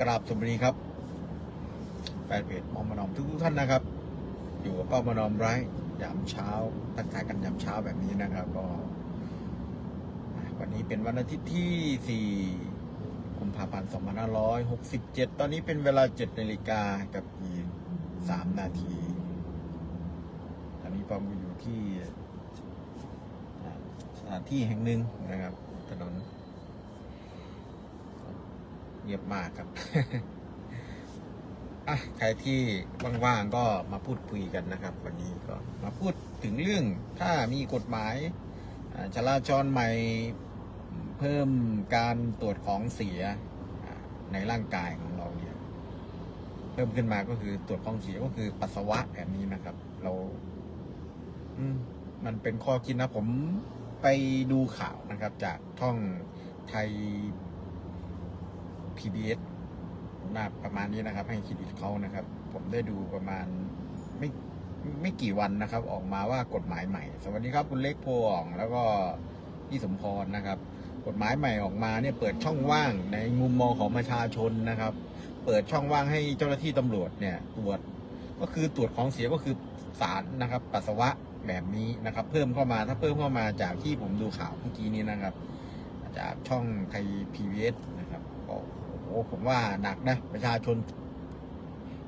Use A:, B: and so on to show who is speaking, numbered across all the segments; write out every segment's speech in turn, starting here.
A: กราบสวัสดีครับแฟนเพจมอมนอมทุกทุกท่านนะครับ อยู่กับป้ามานอมไร้ยามเช้าทักทายกันยามเช้าแบบนี้นะครับ ก็ วันนี้เป็นวันอาทิตย์ที่4กุมภาพันธ์2567 ตอนนี้เป็นเวลา7นาฬิกากับอีก3นาที ตอนนี้ปอมอยู่ที่สถานที่แห่งหนึ่งนะครับถนน เงียบมากครับ อะใครที่ว่างๆก็มาพูดคุยกันนะครับ วันนี้ก็มาพูดถึงเรื่องถ้ามีกฎหมายจราจรใหม่เพิ่มการตรวจของเสียในร่างกายของเราเนี่ย เพิ่มขึ้นมาก็คือตรวจของเสียก็คือปัสสาวะแบบนี้นะครับ เรา อืมมันเป็นข้อคิดนะผมไปดูข่าวนะครับ จากช่องไทย PBS มาประมาณนี้นะครับ ให้เครดิตเขานะครับ ผมได้ดูประมาณไม่ไม่กี่วันนะครับ ออกมาว่ากฎหมายใหม่ สวัสดีครับคุณเล็กโพอ่องแล้วก็พี่สมพรนะครับ กฎหมายใหม่ออกมาเนี่ยเปิดช่องว่างในมุมมองของประชาชนนะครับ เปิดช่องว่างให้เจ้าหน้าที่ตำรวจเนี่ยตรวจก็คือตรวจของเสียก็คือสารนะครับปัสสาวะแบบนี้นะครับ เพิ่มเข้ามาถ้าเพิ่มเข้ามาจากที่ผมดูข่าวเมื่อกี้นี้นะครับ จากช่องไทย PBS นะครับก็ ผมว่าหนักนะ ประชาชน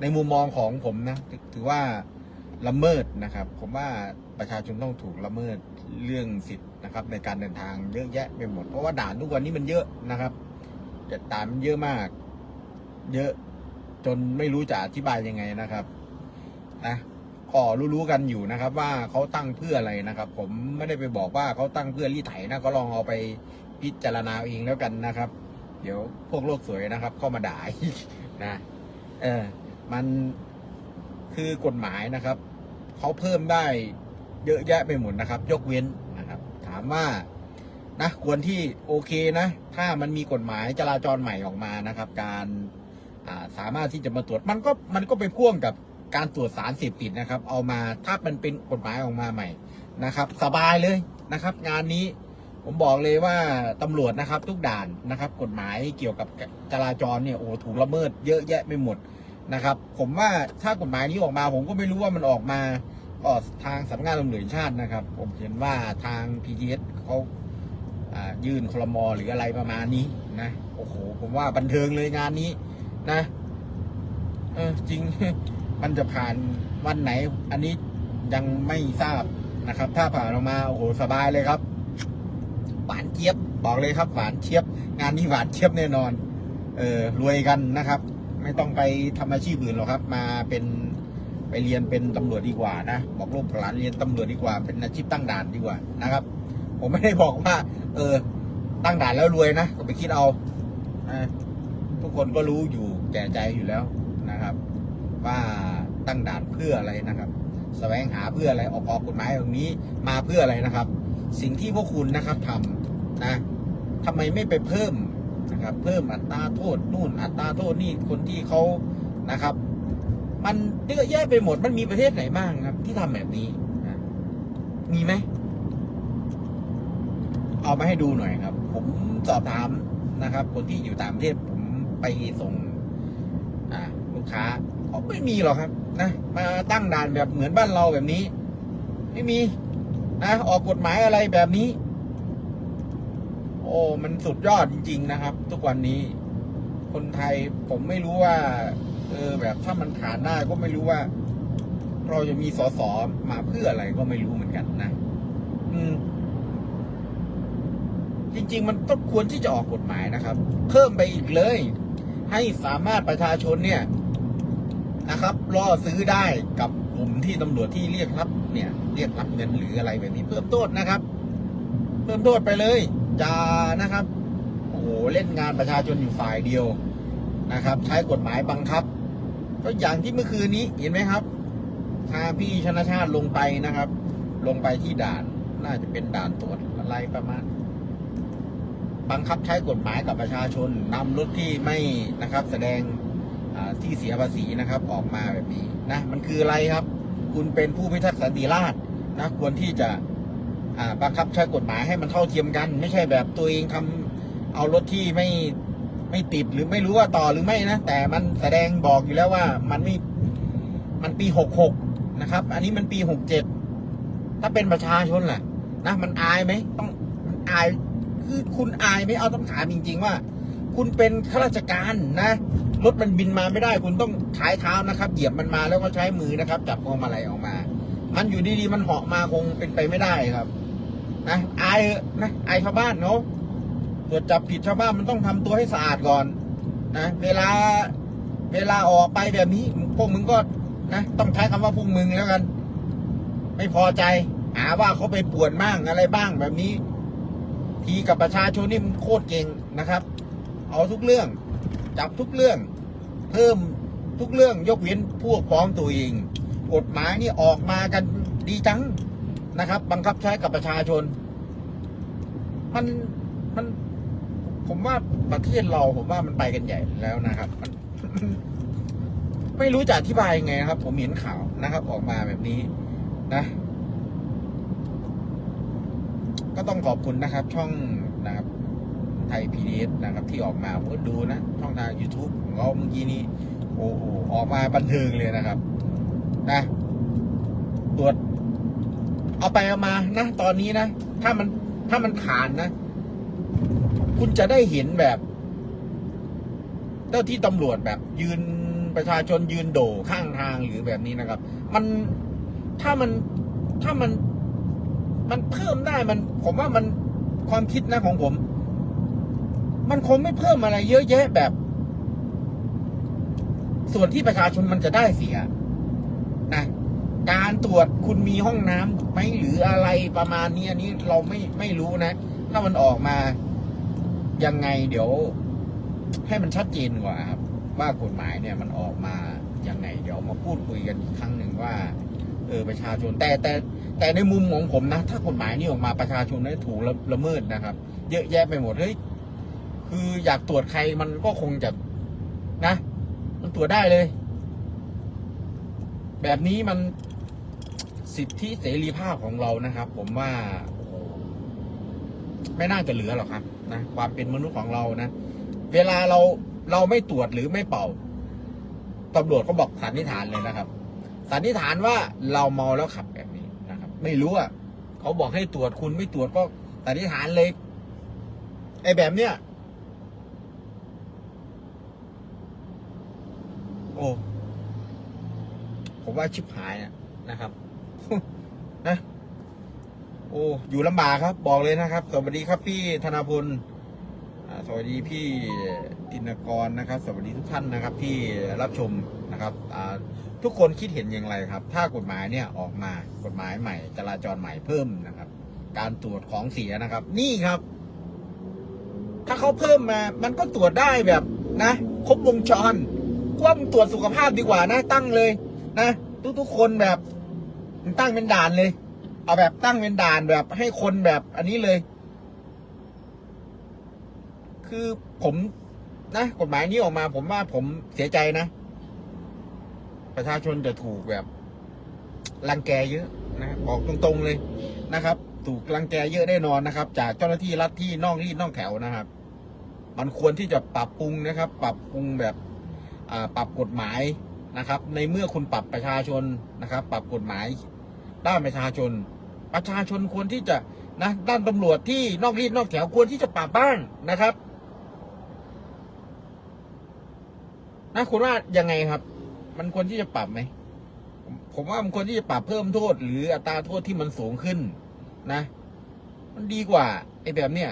A: ในมุมมองของผมนะถถือว่าละเมิดนะครับ ผมว่าประชาชนต้องถูกละเมิดเรื่องสิทธิ์นะครับ ในการเดินทางเยอะแยะไปหมด เพราะว่าด่านทุกวันนี้มันเยอะนะครับด่านมันเยอะมาก เยอะจนไม่รู้จะอธิบายยังไงนะครับนะก็รู้ๆกันอยู่นะครับ ว่าเขาตั้งเพื่ออะไรนะครับ ผมไม่ได้ไปบอกว่าเขาตั้งเพื่อรีไถนะก็ลองเอาไปพิจารณาเองแล้วกันนะครับ เดี๋ยวพวกโลกสวยนะครับ เข้ามาด่าอีกนะ เออ มันคือกฎหมายนะครับ เขาเพิ่มได้เยอะแยะไปหมดนะครับ ยกเว้นนะครับ ถามว่านะควรที่โอเคนะ ถ้ามันมีกฎหมายจราจรใหม่ออกมานะครับ การาสามารถที่จะมาตรวจมันก็มันก็ไปพ่วงกับการตรวจสารเสพติดนะครับ เอามาถ้ามันเป็นกฎหมายออกมาใหม่นะครับ สบายเลยนะครับ งานนี้ ผมบอกเลยว่าตำรวจนะครับทุกด่านนะครับ กฎหมายเกี่ยวกับจราจรเนี่ยโอ้โหถูกละเมิดเยอะแยะไปหมดนะครับ ผมว่าถ้ากฎหมายนี้ออกมา ผมก็ไม่รู้ว่ามันออกมาก็ทางสำนักงานตำรวจแห่งชาตินะครับ ผมเห็นว่าทาง PTS เขาอ่ายื่นคลมหรืออะไรประมาณนี้นะโอ้โหผมว่าบันเทิงเลยงานนี้นะเออจริงมันจะผ่านวันไหน อันนี้ยังไม่ทราบนะครับ ถ้าผ่านออกมาโอ้โหสบายเลยครับานเจี๊ยบ บอกเลยครับหวานเจี๊ยบ งานนี้หวานเจี๊ยบแน่นอน เออรวยกันนะครับ ไม่ต้องไปทำอาชีพอื่นหรอกครับ มาเป็นไปเรียนเป็นตำรวจดีกว่านะ บอกลูกหลานเรียนตำรวจดีกว่า เป็นอาชีพตั้งด่านดีกว่านะครับ ผมไม่ได้บอกว่า เออ ตั้งด่านแล้วรวยนะก็ไปคิดเอาทุกคนก็รู้อยู่แก่ใจอยู่แล้วนะครับ ว่าตั้งด่านเพื่ออะไรนะครับแสวงหาเพื่ออะไรออกออกกฎหมายตรงนี้มาเพื่ออะไรนะครับ สิ่งที่พวกคุณนะครับทำ นะทำไมไม่ไปเพิ่มนะครับเพิ่มอัตราโทษนู่น อัตราโทษนี่คนที่เขานะครับ มันเยอะแยะไปหมดมันมีประเทศไหนบ้างครับ ที่ทำแบบนี้มีไหมเอามาให้ดูหน่อยครับ ผมสอบถามนะครับ คนที่อยู่ต่างประเทศผมไปส่งลูกค้าเขาไม่มีหรอกครับ นะ มาตั้งด่านแบบเหมือนบ้านเราแบบนี้ ไม่มีนะออกกฎหมายอะไรแบบนี้ โอ้ มันสุดยอดจริง ๆ นะครับ ทุกวันนี้ คนไทยผมไม่รู้ว่า เออ แบบถ้ามันผ่านได้ก็ไม่รู้ว่า เราจะมีสสมาเพื่ออะไรก็ไม่รู้เหมือนกันนะ อืม จริง ๆ มันต้องควรที่จะออกกฎหมายนะครับ เพิ่มไปอีกเลย ให้สามารถประชาชนเนี่ยนะครับล่อซื้อได้กับกลุ่มที่ตำรวจที่เรียกรับ เนี่ย เรียกรับเงินหรืออะไรแบบนี้ เพิ่มโทษนะครับ เพิ่มโทษไปเลย จะนะครับโอ้โหเล่นงานประชาชนอยู่ฝ่ายเดียวนะครับ ใช้กฎหมายบังคับ ก็อย่างที่เมื่อคืนนี้เห็นไหมครับทางพี่ชนชาติลงไปนะครับ ลงไปที่ด่านน่าจะเป็นด่านตรวจอะไรประมาณ บังคับใช้กฎหมายกับประชาชนนำรถที่ไม่นะครับ แสดงที่เสียภาษีนะครับ ออกมาแบบนี้นะมันคืออะไรครับ คุณเป็นผู้พิทักษ์สันติราษฎร์นะควรที่จะ บังคับใช้กฎหมายให้มันเท่าเทียมกัน ไม่ใช่แบบตัวเองทำเอารถที่ไม่ไม่ติดหรือไม่รู้ว่าต่อหรือไม่นะ แต่มันแสดงบอกอยู่แล้วว่ามันไม่มันปีหกหกนะครับ อันนี้มันปีหกเจ็ดถ้าเป็นประชาชนแหละนะมันอายไหมต้องอายคือคุณอายไหมเอาต้องถามจริง ๆ ว่า คุณเป็นข้าราชการนะรถมันบินมาไม่ได้ คุณต้องใช้เท้านะครับ เหยียบมันมาแล้วก็ใช้มือนะครับ จับพวงมาลัยออกมา มันอยู่ดีๆมันเหาะมาคงเป็นไปไม่ได้ครับ นะอายเถอะนะอายชาวบ้านเขาตรวจจับผิดชาวบ้านมันต้องทำตัวให้สะอาดก่อนนะเวลาเวลาออกไปแบบนี้ พวกมึงก็นะต้องใช้คำว่าพวกมึงแล้วกัน ไม่พอใจ หาว่าเขาไปป่วนบ้างอะไรบ้างแบบนี้ ทีกับประชาชนนี่มันโคตรเก่งนะครับ เอาทุกเรื่อง จับทุกเรื่อง เพิ่มทุกเรื่องยกเว้นพวกพ้องตัวเองกฎหมายนี่ออกมากันดีจัง นะครับ บังคับใช้กับประชาชน มันมัน ผมว่าประเทศเราผมว่ามันไปกันใหญ่แล้วนะครับมันไม่รู้จะอธิบายยังไงนะครับ ผมเห็นข่าวนะครับ ออกมาแบบนี้นะ ก็ต้องขอบคุณนะครับ ช่องนะครับไทยพีดีนะครับ ที่ออกมาเพื่อดูนะ ช่องทาง YouTube ของเราเมื่อกี้นี้โอ้โหออกมาบันเทิงเลยนะครับ นะ ตรวจ เอาไปเอามานะตอนนี้นะ ถ้ามันถ้ามันผ่านนะ คุณจะได้เห็นแบบ เจ้าที่ตำรวจแบบ ยืนประชาชนยืนโดข้างทางหรือแบบนี้นะครับ มันถ้ามันถ้ามันมันเพิ่มได้มัน ผมว่ามันความคิดนะของผม มันคงไม่เพิ่มอะไรเยอะแยะแบบ ส่วนที่ประชาชนมันจะได้เสีย การตรวจคุณมีห้องน้ำไหมหรืออะไรประมาณนี้อันนี้เราไม่ไม่รู้นะ ถ้ามันออกมายังไงเดี๋ยว ให้มันชัดเจนกว่าครับว่ากฎหมายเนี่ยมันออกมายังไง เดี๋ยวมาพูดคุยกันอีกครั้งหนึ่งว่า เออประชาชนแต่แต่แต่ในมุมของผมนะ ถ้ากฎหมายนี้ออกมาประชาชนได้ถูกละละเมิดนะครับ เยอะแยะไปหมดเฮ้ยคืออยากตรวจใครมันก็คงจะนะ มันตรวจได้เลย แบบนี้มัน สิทธิเสรีภาพของเรานะครับ ผมว่าไม่น่าจะเหลือหรอกครับนะความเป็นมนุษย์ของเรานะเวลาเราเราไม่ตรวจหรือไม่เป่าตำรวจก็บอกสันนิษฐานเลยนะครับสันนิษฐานว่าเราเมาแล้วขับแบบนี้นะครับ ไม่รู้อะเขาบอกให้ตรวจคุณไม่ตรวจก็สันนิษฐานเลยไอ้แบบเนี้ยโอ้ผมว่าชิบหายนะครับ นะ โอ้อยู่ลำบากครับ บอกเลยนะครับ สวัสดีครับพี่ธนาพลสวัสดีพี่ตินกรนะครับ สวัสดีทุกท่านนะครับ ที่รับชมนะครับทุกคนคิดเห็นอย่างไรครับ ถ้ากฎหมายเนี่ยออกมากฎหมายใหม่ จราจรใหม่เพิ่มนะครับ การตรวจของเสียนะครับ นี่ครับ ถ้าเขาเพิ่มมา มันก็ตรวจได้แบบนะครบวงจรว่ามึงตรวจสุขภาพดีกว่านะตั้งเลย นะ ทุกๆคนแบบ มึงตั้งเป็นด่านเลย เอาแบบตั้งเป็นด่านแบบให้คนแบบอันนี้เลย คือผมนะกฎหมายนี้ออกมา ผมว่าผมเสียใจนะ ประชาชนจะถูกแบบรังแกเยอะนะบอกตรงๆเลยนะครับ ถูกรังแกเยอะแน่นอนนะครับ จากเจ้าหน้าที่รัฐที่นอกรีดนอกแถวนะครับ มันควรที่จะปรับปรุงนะครับ ปรับปรุงแบบอ่าปรับกฎหมายนะครับ ในเมื่อคุณปรับประชาชนนะครับ ปรับกฎหมาย ด้านประชาชน ประชาชนควรที่จะนะด้านตำรวจที่นอกรีดนอกแถวควรที่จะปรับบ้างนะครับนะคุณว่ายังไงครับ มันควรที่จะปรับไหมผมว่ามันควรที่จะปรับเพิ่มโทษ หรืออัตราโทษที่มันสูงขึ้น นะ มันดีกว่าไอ้แบบเนี้ย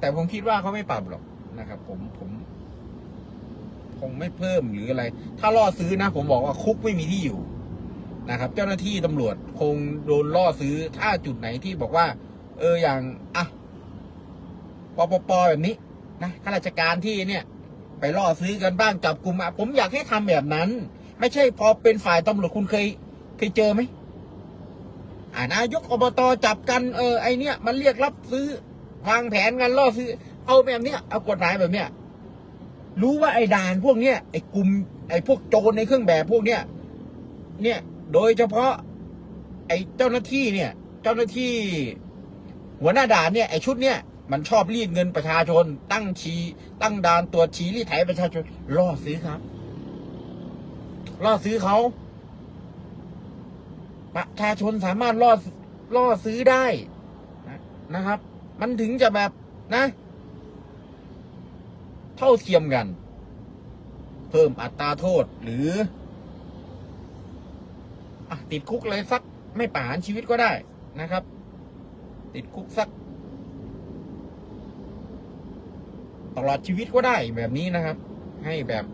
A: แต่ผมคิดว่าเขาไม่ปรับหรอกนะครับ ผมผมคงไม่เพิ่มหรืออะไร ถ้าล่อซื้อนะ ผมบอกว่าคุกไม่มีที่อยู่ นะครับ เจ้าหน้าที่ตำรวจคงโดนล่อซื้อถ้าจุดไหนที่บอกว่า เอออย่างอะปปปแบบนี้นะข้าราชการที่เนี่ย ไปล่อซื้อกันบ้างจับกลุ่มมาผมอยากให้ทำแบบนั้น ไม่ใช่พอเป็นฝ่ายตำรวจคุณเคยเคยเจอไหมอ่านายกอบตจับกันเออไอเนี้ยมันเรียกรับซื้อวางแผนกันล่อซื้อ เอาแบบเนี้ยเอากฎหมายแบบเนี้ยรู้ว่าไอ้ด่านพวกเนี้ยไอ้กลุ่มไอ้พวกโจรในเครื่องแบบพวกเนี้ยเนี่ย โดยเฉพาะ ไอ้เจ้าหน้าที่เนี่ย เจ้าหน้าที่ หัวหน้าด่านเนี่ยไอ้ชุดเนี่ยมันชอบรีดเงินประชาชน ตั้งชีตั้งด่านตัวชีรีดไถประชาชนล่อซื้อครับล่อซื้อเขาประชาชนสามารถล่อล่อซื้อได้นะครับ มันถึงจะแบบนะ เท่าเทียมกัน เพิ่มอัตราโทษหรือ ติดคุกเลยสักไม่ประหารชีวิตก็ได้นะครับ ติดคุกสัก ตลอดชีวิตก็ได้แบบนี้นะครับ ให้แบบ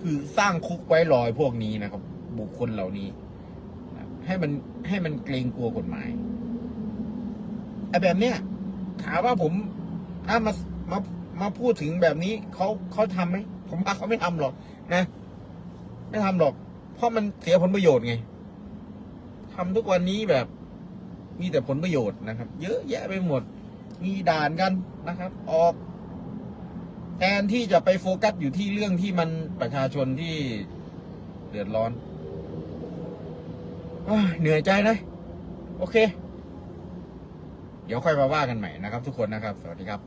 A: คือสร้างคุกไว้รอยพวกนี้นะครับ บุคคลเหล่านี้ให้มันให้มันเกรงกลัวกฎหมายไอ้แบบเนี้ยถามว่าผมถ้ามามามาพูดถึงแบบนี้เขาเขาทำไหมผมว่าเขาไม่ทำหรอกนะ ไม่ทำหรอก เพราะมันเสียผลประโยชน์ไงทำทุกวันนี้แบบ มีแต่ผลประโยชน์นะครับ เยอะแยะไปหมด มีด่านกันนะครับ ออก แทนที่จะไปโฟกัสอยู่ที่เรื่องที่มันประชาชนที่เดือดร้อนอเหนื่อยใจนะ โอเค เดี๋ยวค่อยมาว่ากันใหม่นะครับทุกคนนะครับ สวัสดีครับ